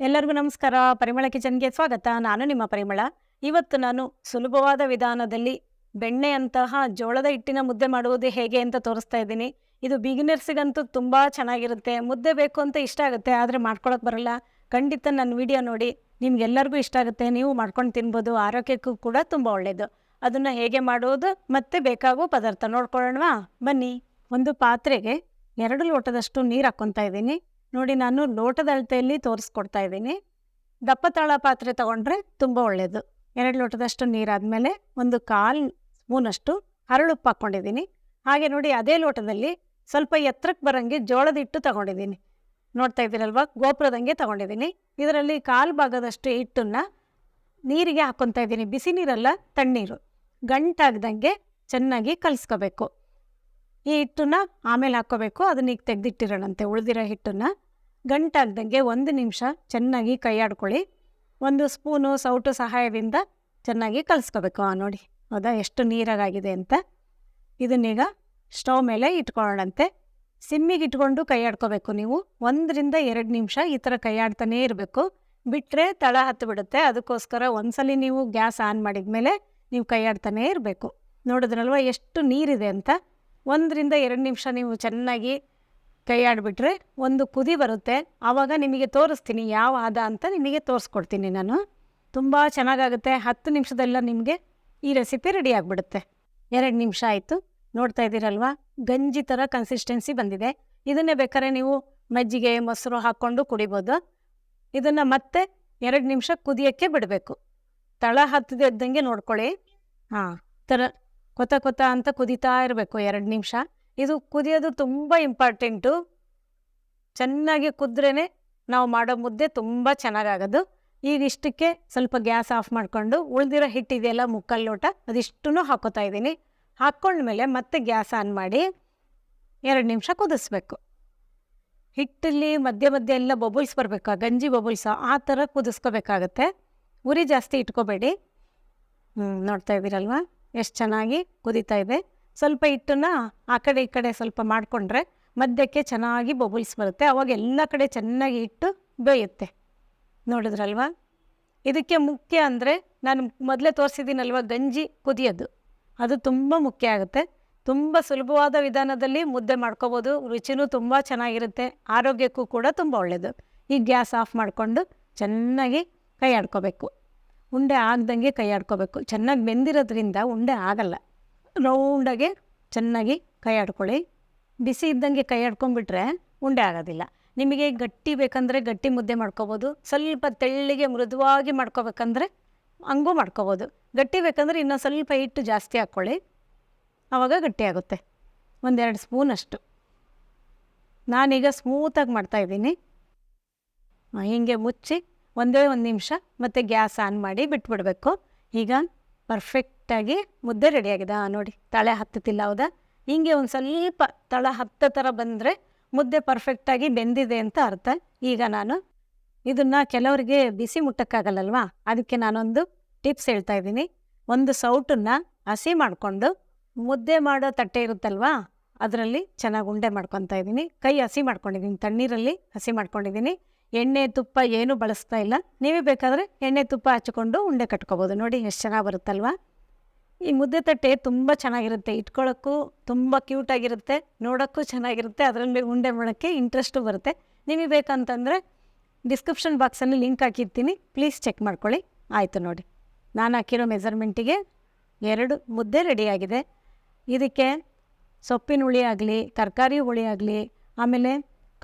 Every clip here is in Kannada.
ಎಲ್ಲರಿಗೂ ನಮಸ್ಕಾರ. ಪರಿಮಳ ಕಿಚನ್ಗೆ ಸ್ವಾಗತ. ನಾನು ನಿಮ್ಮ ಪರಿಮಳ. ಇವತ್ತು ನಾನು ಸುಲಭವಾದ ವಿಧಾನದಲ್ಲಿ ಬೆಣ್ಣೆಯಂತಹ ಜೋಳದ ಹಿಟ್ಟಿನ ಮುದ್ದೆ ಮಾಡುವುದು ಹೇಗೆ ಅಂತ ತೋರಿಸ್ತಾ ಇದ್ದೀನಿ. ಇದು ಬಿಗಿನರ್ಸಿಗಂತೂ ತುಂಬ ಚೆನ್ನಾಗಿರುತ್ತೆ. ಮುದ್ದೆ ಬೇಕು ಅಂತ ಇಷ್ಟ ಆಗುತ್ತೆ, ಆದರೆ ಮಾಡ್ಕೊಳಕ್ಕೆ ಬರಲ್ಲ. ಖಂಡಿತ ನನ್ನ ವಿಡಿಯೋ ನೋಡಿ. ನಿಮ್ಗೆಲ್ಲರಿಗೂ ಇಷ್ಟ ಆಗುತ್ತೆ. ನೀವು ಮಾಡ್ಕೊಂಡು ತಿನ್ಬೋದು. ಆರೋಗ್ಯಕ್ಕೂ ಕೂಡ ತುಂಬ ಒಳ್ಳೆಯದು ಅದನ್ನು ಹೇಗೆ ಮಾಡೋದು ಮತ್ತೆ ಬೇಕಾಗುವ ಪದಾರ್ಥ ನೋಡ್ಕೊಳ್ಳೋಣವಾ? ಬನ್ನಿ. ಒಂದು ಪಾತ್ರೆಗೆ ಎರಡು ಲೋಟದಷ್ಟು ನೀರು ಹಾಕ್ಕೊತಾ ಇದ್ದೀನಿ. ನೋಡಿ ನಾನು ಲೋಟದ ಅಳತೆಯಲ್ಲಿ ತೋರಿಸ್ಕೊಡ್ತಾ ಇದ್ದೀನಿ. ದಪ್ಪ ತಾಳ ಪಾತ್ರೆ ತಗೊಂಡ್ರೆ ತುಂಬ ಒಳ್ಳೆಯದು ಎರಡು ಲೋಟದಷ್ಟು ನೀರಾದಮೇಲೆ ಒಂದು ಕಾಲು ಸ್ಪೂನಷ್ಟು ಹರಳುಪ್ಪು ಹಾಕ್ಕೊಂಡಿದ್ದೀನಿ. ಹಾಗೆ ನೋಡಿ ಅದೇ ಲೋಟದಲ್ಲಿ ಸ್ವಲ್ಪ ಎತ್ತರಕ್ಕೆ ಬರೋಂಗೆ ಜೋಳದ ಹಿಟ್ಟು ತಗೊಂಡಿದ್ದೀನಿ. ನೋಡ್ತಾ ಇದ್ದೀರಲ್ವ? ಗೋಪುರದಂಗೆ ತಗೊಂಡಿದ್ದೀನಿ. ಇದರಲ್ಲಿ ಕಾಲು ಭಾಗದಷ್ಟು ಹಿಟ್ಟನ್ನು ನೀರಿಗೆ ಹಾಕ್ಕೊತಾ ಇದ್ದೀನಿ. ಬಿಸಿ ನೀರಲ್ಲ, ತಣ್ಣೀರು. ಗಂಟಾಗ್ದಂಗೆ ಚೆನ್ನಾಗಿ ಕಲಿಸ್ಕೋಬೇಕು. ಈ ಹಿಟ್ಟನ್ನ ಆಮೇಲೆ ಹಾಕ್ಕೋಬೇಕು. ಅದನ್ನ ಈಗ ತೆಗೆದಿಟ್ಟಿರೋಣಂತೆ. ಉಳಿದಿರೋ ಹಿಟ್ಟನ್ನು ಗಂಟಾಗ್ದಂಗೆ ಒಂದು ನಿಮಿಷ ಚೆನ್ನಾಗಿ ಕೈ ಆಡ್ಕೊಳ್ಳಿ. ಒಂದು ಸ್ಪೂನು ಸೌಟು ಸಹಾಯದಿಂದ ಚೆನ್ನಾಗಿ ಕಲಿಸ್ಕೋಬೇಕು. ಆ ನೋಡಿ, ಹೌದಾ? ಎಷ್ಟು ನೀರಾಗಿದೆ ಅಂತ. ಇದನ್ನೀಗ ಸ್ಟವ್ ಮೇಲೆ ಇಟ್ಕೊಳ್ಳೋಣಂತೆ. ಸಿಮ್ಮಿಗೆ ಇಟ್ಕೊಂಡು ಕೈ ಆಡ್ಕೋಬೇಕು ನೀವು. ಒಂದರಿಂದ ಎರಡು ನಿಮಿಷ ಈ ಥರ ಕೈ ಆಡ್ತಾನೇ ಇರಬೇಕು. ಬಿಟ್ಟರೆ ತಳ ಹತ್ತು ಬಿಡುತ್ತೆ ಅದಕ್ಕೋಸ್ಕರ ಒಂದ್ಸಲಿ ನೀವು ಗ್ಯಾಸ್ ಆನ್ ಮಾಡಿದ ಮೇಲೆ ನೀವು ಕೈ ಆಡ್ತಾನೇ ಇರಬೇಕು. ನೋಡಿದ್ರಲ್ವ? ಎಷ್ಟು ನೀರಿದೆ ಅಂತ. ಒಂದರಿಂದ ಎರಡು ನಿಮಿಷ ನೀವು ಚೆನ್ನಾಗಿ ಕೈ ಒಂದು ಕುದಿ ಬರುತ್ತೆ. ಆವಾಗ ನಿಮಗೆ ತೋರಿಸ್ತೀನಿ ಯಾವ ಹದ ಅಂತ ನಿಮಗೆ ತೋರಿಸ್ಕೊಡ್ತೀನಿ ನಾನು. ತುಂಬ ಚೆನ್ನಾಗಾಗುತ್ತೆ. ಹತ್ತು ನಿಮಿಷದೆಲ್ಲ ನಿಮಗೆ ಈ ರೆಸಿಪಿ ರೆಡಿ ಆಗಿಬಿಡುತ್ತೆ. ಎರಡು ನಿಮಿಷ ಆಯಿತು. ನೋಡ್ತಾ ಇದ್ದೀರಲ್ವಾ? ಗಂಜಿ ಥರ ಕನ್ಸಿಸ್ಟೆನ್ಸಿ ಬಂದಿದೆ. ಇದನ್ನೇ ಬೇಕಾದ್ರೆ ನೀವು ಮಜ್ಜಿಗೆ, ಮೊಸರು ಹಾಕ್ಕೊಂಡು ಕುಡಿಬೋದು. ಇದನ್ನು ಮತ್ತೆ ಎರಡು ನಿಮಿಷ ಕುದಿಯೋಕ್ಕೆ ಬಿಡಬೇಕು. ತಳ ಹತ್ತದಿದ್ದಂಗೆ ನೋಡ್ಕೊಳ್ಳಿ. ಹಾಂ, ಥರ ಕೊತ ಕೊತ ಅಂತ ಕುದಿತಾ ಇರಬೇಕು ಎರಡು ನಿಮಿಷ. ಇದು ಕುದಿಯೋದು ತುಂಬ ಇಂಪಾರ್ಟೆಂಟು ಚೆನ್ನಾಗಿ ಕುದ್ರೇ ನಾವು ಮಾಡೋ ಮುದ್ದೆ ತುಂಬ ಚೆನ್ನಾಗಾಗೋದು. ಈಗ ಇಷ್ಟಕ್ಕೆ ಸ್ವಲ್ಪ ಗ್ಯಾಸ್ ಆಫ್ ಮಾಡಿಕೊಂಡು ಉಳಿದಿರೋ ಹಿಟ್ಟಿದೆಯಲ್ಲ ಮುಕ್ಕಲ್ ಲೋಟ ಅದಿಷ್ಟೂ ಹಾಕೋತಾ ಇದ್ದೀನಿ. ಹಾಕ್ಕೊಂಡ್ಮೇಲೆ ಮತ್ತೆ ಗ್ಯಾಸ್ ಆನ್ ಮಾಡಿ ಎರಡು ನಿಮಿಷ ಕುದಿಸ್ಬೇಕು. ಹಿಟ್ಟಲ್ಲಿ ಮಧ್ಯ ಮಧ್ಯ ಎಲ್ಲ ಬಬಲ್ಸ್ ಬರಬೇಕು ಗಂಜಿ ಬಬಲ್ಸ್ ಆ ಥರ ಕುದಿಸ್ಕೋಬೇಕಾಗತ್ತೆ. ಉರಿ ಜಾಸ್ತಿ ಇಟ್ಕೋಬೇಡಿ. ಹ್ಞೂ ನೋಡ್ತಾ ಇದ್ದೀರಲ್ವಾ? ಎಷ್ಟು ಚೆನ್ನಾಗಿ ಕುದೀತಾ ಇದೆ. ಸ್ವಲ್ಪ ಹಿಟ್ಟನ್ನು ಆ ಕಡೆ ಈ ಕಡೆ ಸ್ವಲ್ಪ ಮಾಡಿಕೊಂಡ್ರೆ ಮಧ್ಯಕ್ಕೆ ಚೆನ್ನಾಗಿ ಬಬಲ್ಸ್ ಬರುತ್ತೆ. ಅವಾಗ ಎಲ್ಲ ಕಡೆ ಚೆನ್ನಾಗಿ ಹಿಟ್ಟು ಬೇಯುತ್ತೆ. ನೋಡಿದ್ರಲ್ವಾ? ಇದಕ್ಕೆ ಮುಖ್ಯ ಅಂದರೆ ನಾನು ಮೊದಲೇ ತೋರಿಸಿದ್ದೀನಲ್ವ ಗಂಜಿ ಕುದಿಯೋದು. ಅದು ತುಂಬ ಮುಖ್ಯ ಆಗುತ್ತೆ. ತುಂಬ ಸುಲಭವಾದ ವಿಧಾನದಲ್ಲಿ ಮುದ್ದೆ ಮಾಡ್ಕೋಬೋದು. ರುಚಿನೂ ತುಂಬ ಚೆನ್ನಾಗಿರುತ್ತೆ. ಆರೋಗ್ಯಕ್ಕೂ ಕೂಡ ತುಂಬ ಒಳ್ಳೆಯದು ಈ ಗ್ಯಾಸ್ ಆಫ್ ಮಾಡಿಕೊಂಡು ಚೆನ್ನಾಗಿ ಕೈ ಆಡ್ಕೋಬೇಕು ಉಂಡೆ ಆಗ್ದಂಗೆ ಕೈ ಆಡ್ಕೋಬೇಕು. ಚೆನ್ನಾಗಿ ಬೆಂದಿರೋದ್ರಿಂದ ಉಂಡೆ ಆಗಲ್ಲ. ರೌಂಡಾಗೆ ಚೆನ್ನಾಗಿ ಕೈ ಆಡ್ಕೊಳ್ಳಿ. ಬಿಸಿ ಇದ್ದಂಗೆ ಕೈ ಆಡ್ಕೊಂಡ್ಬಿಟ್ರೆ ಉಂಡೆ ಆಗೋದಿಲ್ಲ. ನಿಮಗೆ ಗಟ್ಟಿ ಬೇಕಂದರೆ ಗಟ್ಟಿ ಮುದ್ದೆ ಮಾಡ್ಕೋಬೋದು. ಸ್ವಲ್ಪ ತೆಳ್ಳಿಗೆ ಮೃದುವಾಗಿ ಮಾಡ್ಕೋಬೇಕಂದ್ರೆ ಹಂಗೂ ಮಾಡ್ಕೋಬೋದು. ಗಟ್ಟಿ ಬೇಕಂದರೆ ಇನ್ನೂ ಸ್ವಲ್ಪ ಹಿಟ್ಟು ಜಾಸ್ತಿ ಹಾಕ್ಕೊಳ್ಳಿ. ಆವಾಗ ಗಟ್ಟಿಯಾಗುತ್ತೆ ಒಂದೆರಡು ಸ್ಪೂನ್ ಅಷ್ಟು. ನಾನೀಗ ಸ್ಮೂತಾಗಿ ಮಾಡ್ತಾಯಿದ್ದೀನಿ ಹೀಗೆ ಮುಚ್ಚಿ ಒಂದೇ ಒಂದು ನಿಮಿಷ ಮತ್ತು ಗ್ಯಾಸ್ ಆನ್ ಮಾಡಿ ಬಿಟ್ಬಿಡಬೇಕು. ಈಗ ಪರ್ಫೆಕ್ಟಾಗಿ ಮುದ್ದೆ ರೆಡಿಯಾಗಿದೆ ನೋಡಿ, ತಳೆ ಹತ್ತುತ್ತಿಲ್ಲ ಹೌದಾ? ಹಿಂಗೆ ಒಂದು ಸ್ವಲ್ಪ ತಳ ಹತ್ತ ಥರ ಬಂದರೆ ಮುದ್ದೆ ಪರ್ಫೆಕ್ಟಾಗಿ ಬೆಂದಿದೆ ಅಂತ ಅರ್ಥ. ಈಗ ನಾನು ಇದನ್ನು ಕೆಲವರಿಗೆ ಬಿಸಿ ಮುಟ್ಟಕ್ಕಾಗಲ್ಲಲ್ವಾ? ಅದಕ್ಕೆ ನಾನೊಂದು ಟಿಪ್ಸ್ ಹೇಳ್ತಾ ಇದ್ದೀನಿ. ಒಂದು ಸೌಟನ್ನು ಹಸಿ ಮಾಡಿಕೊಂಡು ಮುದ್ದೆ ಮಾಡೋ ತಟ್ಟೆ ಇರುತ್ತಲ್ವಾ? ಅದರಲ್ಲಿ ಚೆನ್ನಾಗಿ ಉಂಡೆ ಮಾಡ್ಕೊತಾ ಇದ್ದೀನಿ. ಕೈ ಹಸಿ ಮಾಡ್ಕೊಂಡಿದ್ದೀನಿ. ತಣ್ಣೀರಲ್ಲಿ ಹಸಿ ಮಾಡ್ಕೊಂಡಿದ್ದೀನಿ. ಎಣ್ಣೆ ತುಪ್ಪ ಏನೂ ಬಳಸ್ತಾ ಇಲ್ಲ. ನೀವೇ ಬೇಕಾದರೆ ಎಣ್ಣೆ ತುಪ್ಪ ಹಚ್ಕೊಂಡು ಉಂಡೆ ಕಟ್ಕೋಬೋದು. ನೋಡಿ ಎಷ್ಟು ಚೆನ್ನಾಗಿ ಬರುತ್ತಲ್ವಾ? ಈ ಮುದ್ದೆ ತಟ್ಟೆ ತುಂಬ ಚೆನ್ನಾಗಿರುತ್ತೆ. ಇಟ್ಕೊಳ್ಳೋಕ್ಕೂ ತುಂಬ ಕ್ಯೂಟಾಗಿರುತ್ತೆ ನೋಡೋಕ್ಕೂ ಚೆನ್ನಾಗಿರುತ್ತೆ. ಅದರಲ್ಲಿ ಉಂಡೆ ಮಾಡೋಕ್ಕೆ ಇಂಟ್ರೆಸ್ಟು ಬರುತ್ತೆ. ನಿಮಗೆ ಬೇಕಂತಂದರೆ ಡಿಸ್ಕ್ರಿಪ್ಷನ್ ಬಾಕ್ಸಲ್ಲಿ ಲಿಂಕ್ ಹಾಕಿರ್ತೀನಿ. ಪ್ಲೀಸ್ ಚೆಕ್ ಮಾಡ್ಕೊಳ್ಳಿ. ಆಯಿತು ನೋಡಿ. ನಾನು ಹಾಕಿರೋ ಮೆಸರ್ಮೆಂಟಿಗೆ ಎರಡು ಮುದ್ದೆ ರೆಡಿಯಾಗಿದೆ ಇದಕ್ಕೆ ಸೊಪ್ಪಿನ ಹುಳಿ ಆಗಲಿ, ತರಕಾರಿ ಹುಳಿ ಆಗಲಿ, ಆಮೇಲೆ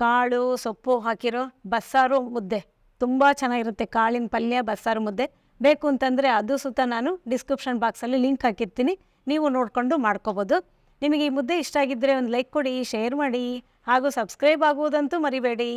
ಕಾಳು, ಸೊಪ್ಪು ಹಾಕಿರೋ ಬಸ್ಸಾರು ಮುದ್ದೆ. ತುಂಬ ಚೆನ್ನಾಗಿರುತ್ತೆ ಕಾಳಿನ ಪಲ್ಯ, ಬಸ್ಸಾರು ಮುದ್ದೆ. ಬೇಕು ಅಂತಂದರೆ ಅದು ಸುತ್ತ ನಾನು ಡಿಸ್ಕ್ರಿಪ್ಷನ್ ಬಾಕ್ಸಲ್ಲಿ ಲಿಂಕ್ ಹಾಕಿರ್ತೀನಿ. ನೀವು ನೋಡಿಕೊಂಡು ಮಾಡ್ಕೋಬೋದು. ನಿಮಗೆ ಈ ಮುದ್ದೆ ಇಷ್ಟ ಆಗಿದ್ದರೆ ಒಂದು ಲೈಕ್ ಕೊಡಿ ಶೇರ್ ಮಾಡಿ, ಹಾಗೂ ಸಬ್ಸ್ಕ್ರೈಬ್ ಆಗುವುದಂತೂ ಮರಿಬೇಡಿ.